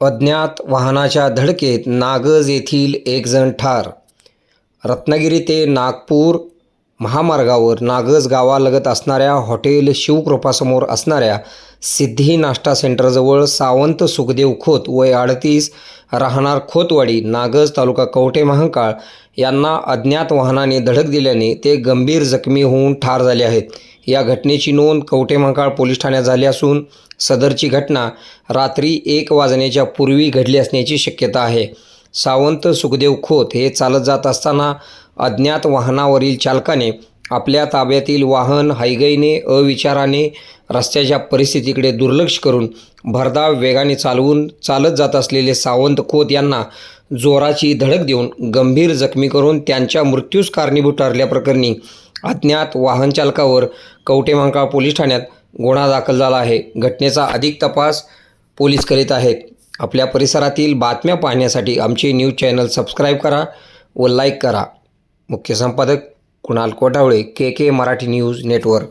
अज्ञात वाहनाच्या धडकेत नागज येथील एक जण ठार. रत्नागिरी ते नागपूर महामार्गावर नागज गावालगत असणाऱ्या हॉटेल शिवकृपासमोर असणाऱ्या सिद्धी नाश्ता सेंटरजवळ सावंत सुखदेव खोत वय अडतीस राहणार खोतवाडी नागज तालुका कवठे महांकाळ यांना अज्ञात वाहनाने धडक दिल्याने ते गंभीर जखमी होऊन ठार झाले आहेत. या घटनेची नोंद कवठे महांकाळ पोलीस ठाण्यात झाली असून सदरची घटना रात्री एक वाजण्याच्या पूर्वी घडली असण्याची शक्यता आहे. सावंत सुखदेव खोत हे चालत जात असताना अज्ञात वाहनावरील चालकाने आपल्या ताब्यातील वाहन हायगाईने अविचाराने रस्त्याच्या परिस्थितीकडे दुर्लक्ष करून भरधाव वेगाने चालवून चालत जात असलेले सावंत खोत यांना जोराची धडक देऊन गंभीर जखमी करून त्यांच्या मृत्यूस कारणीभूत ठरल्याप्रकरणी अज्ञात वाहन चालकावर पोलीस ठाण्यात गुन्हा दाखल झाला आहे. घटनेचा अधिक तपास पोलीस करीत आहेत. आपल्या परिसरातील बातम्या पाहण्यासाठी आमचे न्यूज चॅनल सबस्क्राईब करा व लाईक करा. मुख्य संपादक Kunal Kotavale K K Marathi news network.